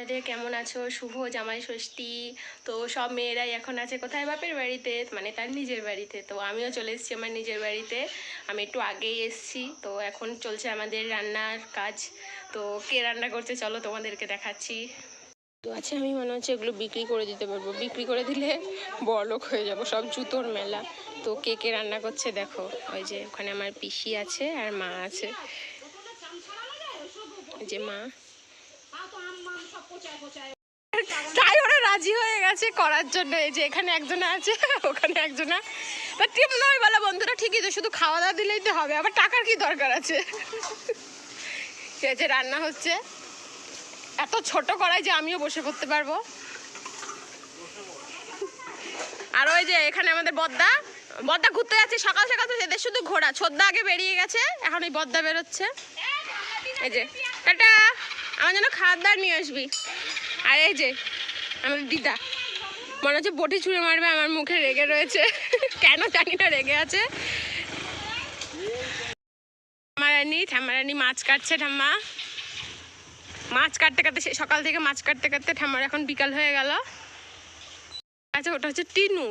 আপনাদের কেমন আছো? শুভ জামাই ষষ্ঠী। তো সব মেয়েরাই এখন আছে কোথায়? বাপের বাড়িতে মানে তার নিজের বাড়িতে। তো আমিও চলে এসেছি আমার নিজের বাড়িতে। আমি একটু আগেই এসেছি। তো এখন চলছে আমাদের রান্নার কাজ। তো কে রান্না করছে চলো তোমাদেরকে দেখাচ্ছি। তো আছে আমি মনে হচ্ছে এগুলো বিক্রি করে দিতে পারব। বিক্রি করে দিলে বড়লোক হয়ে যাব, সব জুতোর মেলা। তো কে কে রান্না করছে দেখো। ওই যে ওখানে আমার পিসি আছে আর মা আছে। যে মা। তাই ওরা রাজি হয়ে গেছে করার জন্য। এই যে এখানে একজন আছে, ওখানে একজন। তা টিম নয় বলা বন্ধুরা, ঠিকই তো, শুধু খাওয়া দাওয়া দিলেই তো হবে। আবার টাকার কি দরকার আছে? যে রান্না হচ্ছে। এত ছোট করাই যে আমিও বসে করতে পারব। আর ওই যে এখানে আমাদের বদ্দা। বদ্দা ঘুরতে যাচ্ছে, সকাল সকাল তো এদের শুধু ঘোরা। ছোদ্দা আগে বেরিয়ে গেছে, এখন এই বদ্দা বেরোচ্ছে। এই যে, টাটা! আমার যেন খাবার দাবার নিয়ে আসবি। আর এই যে, আমার দিদা। মনে হচ্ছে বটি ছুঁড়ে মারবে, আমার মুখে রেগে রয়েছে। কেন জানি না, রেগে আছে। ঠাম্মারানি ঠাম্মারানি মাছ কাটছে, ঠাম্মা। মাছ কাটতে কাটতে সকাল থেকে মাছ কাটতে কাটতে ঠাম্মার এখন বিকাল হয়ে গেল। আচ্ছা ওটা হচ্ছে টিনু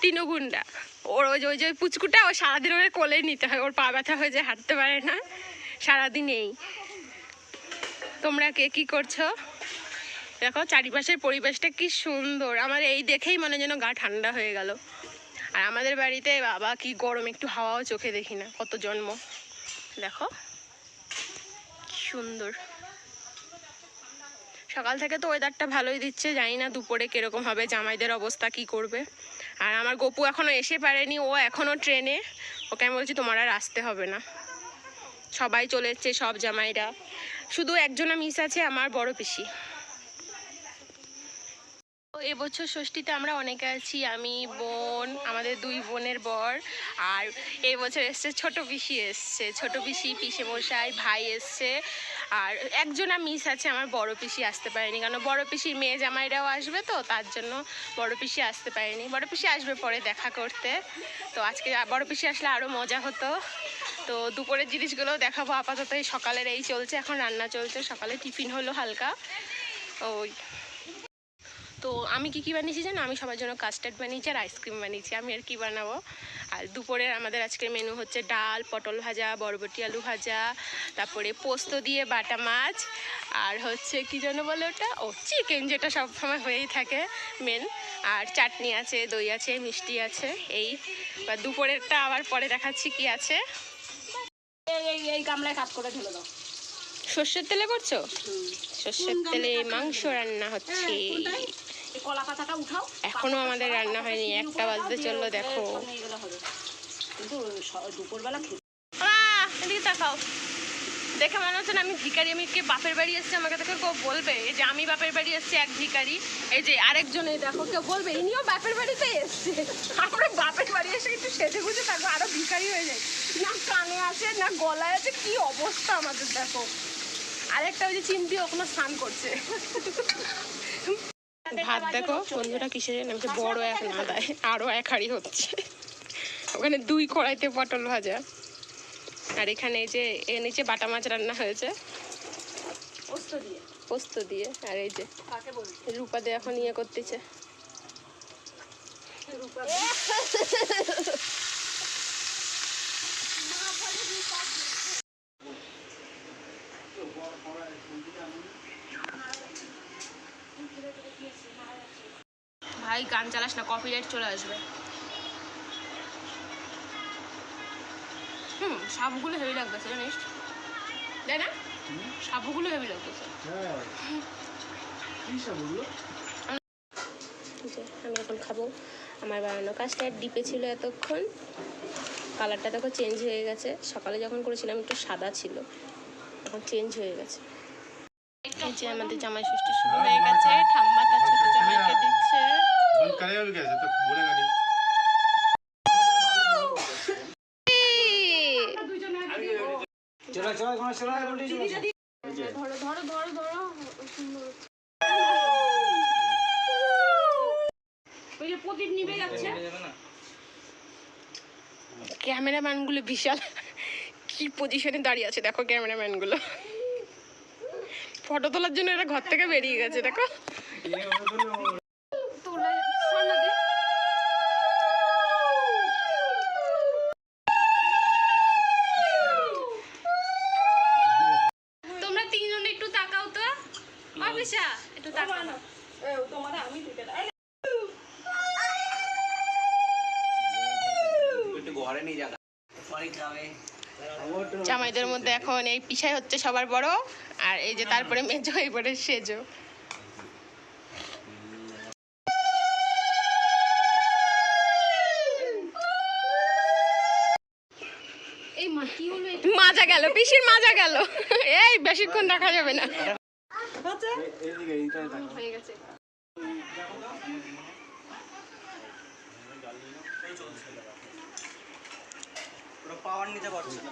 টিনু গুন্ডা। ওর ওই যে ওই যে পুচকুটা, ও সারাদিন ওরে কোলে নিতে হয়। ওর পা ব্যথা হয়ে যায়, হাঁটতে পারে না। সারাদিন এই। তোমরা কে কি করছ? দেখো, চারিপাশের পরিবেশটা কি সুন্দর। আমার এই দেখেই মনে যেন গা ঠান্ডা হয়ে গেল। আর আমাদের বাড়িতে, বাবা, কি গরম, একটু হাওয়াও চোখে দেখি না, কত জন্ম। দেখো সুন্দর। সকাল থেকে তো ওয়েদারটা ভালোই দিচ্ছে, জানি না দুপুরে কীরকম হবে, জামাইদের অবস্থা কি করবে। আর আমার গপু এখনও এসে পারেনি, ও এখনও ট্রেনে। ওকে আমি বলছি, তোমার আর আসতে হবে না। সবাই চলে এসছে, সব জামাইরা। শুধু একজনা মিস আছে আমার বড় পিসি। এবছর ষষ্ঠীতে আমরা অনেকে আছি, আমি, বোন, আমাদের দুই বোনের বর, আর এবছর এসছে ছোট পিসি এসছে, ছোট পিসি পিসে মশাই ভাই এসছে, আর একজনা মিস আছে, আমার বড় পিসি আসতে পারেনি, কারণ বড় পিসির মেয়ে জামাইরাও আসবে তো, তার জন্য বড় পিসি আসতে পারেনি। বড় পিসি আসবে পরে দেখা করতে, তো আজকে বড় পিসি আসলে আরও মজা হতো। তো দুপুরের জিনিসগুলো দেখাবো আপাতত, এই সকালের এই চলছে, এখন রান্না চলছে, সকালে টিফিন হলো হালকা, ওই। তো আমি কি কি বানিয়েছি জানো? আমি সবার জন্য কাস্টার্ড বানিয়েছি আর আইসক্রিম বানিয়েছি। আমি আর কি বানাবো? আর দুপুরের আমাদের আজকের মেনু হচ্ছে ডাল পটল ভাজা বরবটি আলু ভাজা তারপরে পোস্ত দিয়ে বাটা মাছ আর হচ্ছে কি যেন বলে ওটা? ও চিকেন যেটা সব সময় হয়েই থাকে মেন আর চাটনি আছে দই আছে মিষ্টি আছে এই। বা দুপুরেরটা আবার পরে দেখাচ্ছি কি আছে। এই এই গামলায় করে ঢেলে দাও। সর্ষের তেলে করছ? সর্ষের তেলে মাংস রান্না হচ্ছে। এই কলা পাতাটা উঠাও। এখনও আমাদের রান্না হয়নি একটা বাজতে চলল দেখো। কিন্তু দুপুরবেলা এদিকে তাকাও। দেখে মনে হচ্ছে না আমি ভিখারি আমি কে বাপের বাড়ি এসছে আমাকে দেখে কেউ বলবে এই যে আমি বাপের বাড়ি এসছি এক ভিখারি এই যে আরেকজন এই দেখো কেউ বলবে ইনিও বাপের বাড়িতে এসছে। আমরা বাপের বাড়ি এসে একটু সেজে গুজে থাকব আরও ভিকারি হয়ে যায় না কানে আছে না গলায় আছে কি অবস্থা আমাদের দেখো। আরেকটা ওই যে চিমটি ওখানে স্নান করছে। ভাত দেখো বন্ধুরা কিসে নামছে বড় এক না দেয় আরও এক হাড়ি হচ্ছে। ওখানে দুই কড়াইতে পটল ভাজা। আর এখানে এই যে এর নিচে বাটা মাছ রান্না হয়েছে। পোস্ত দিয়ে। পোস্ত দিয়ে আর এই যে রূপা দিয়ে এখন ইয়ে করতেছে। রূপা ভাই গান চালাস না কপিরাইট চলে আসবে। হুম সাবগুলো হেভি লাগতেছে জানিস? তাই না? সাবগুলো হেভি লাগতেছে। আমি এখন খাব। আমার বানানো কাজটা ডিপে ছিল এতক্ষণ। কালারটা দেখো চেঞ্জ হয়ে গেছে। সকালে যখন করেছিলাম একটু সাদা ছিল। এখন চেঞ্জ হয়ে গেছে। ক্যামেরাম্যানগুলো আমাদের শুরু হয়ে গেছে ঠাম্মা তার ছোট বিশাল। কি পজিশনে দাঁড়িয়ে আছে? দেখো ক্যামেরাম্যানগুলো। ফটো তোলার জন্য এরা ঘর থেকে বেরিয়ে গেছে দেখো। তোমরা তিনজন একটু তাকাও তো। অবিশা একটু তাকাও। না একটু ঘরে নিয়ে যাবে জামাইদের মধ্যে এখন এই পিসাই হচ্ছে সবার বড় আর এই যে তারপরে মেজো এবারে সেজো? মাজা গেল পিসির মাজা গেল। এই বেশিক্ষণ দেখা যাবে না। থাকো হয়ে গেছে। পাওয়ার নিতে পারছে না।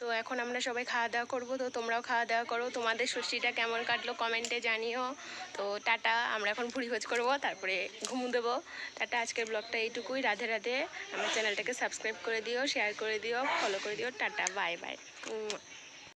তো এখন আমরা সবাই খাওয়া দাওয়া করব তো তোমরাও খাওয়া দাওয়া করো। তোমাদের ষষ্ঠীটা কেমন কাটলো কমেন্টে জানিও। তো টাটা আমরা এখন ভুড়ি ভোজ করব তারপরে ঘুম দেবো। টাটা আজকের ব্লগটা এইটুকুই। রাধে রাধে। আমার চ্যানেলটাকে সাবস্ক্রাইব করে দিও শেয়ার করে দিও ফলো করে দিও। Tata bye bye.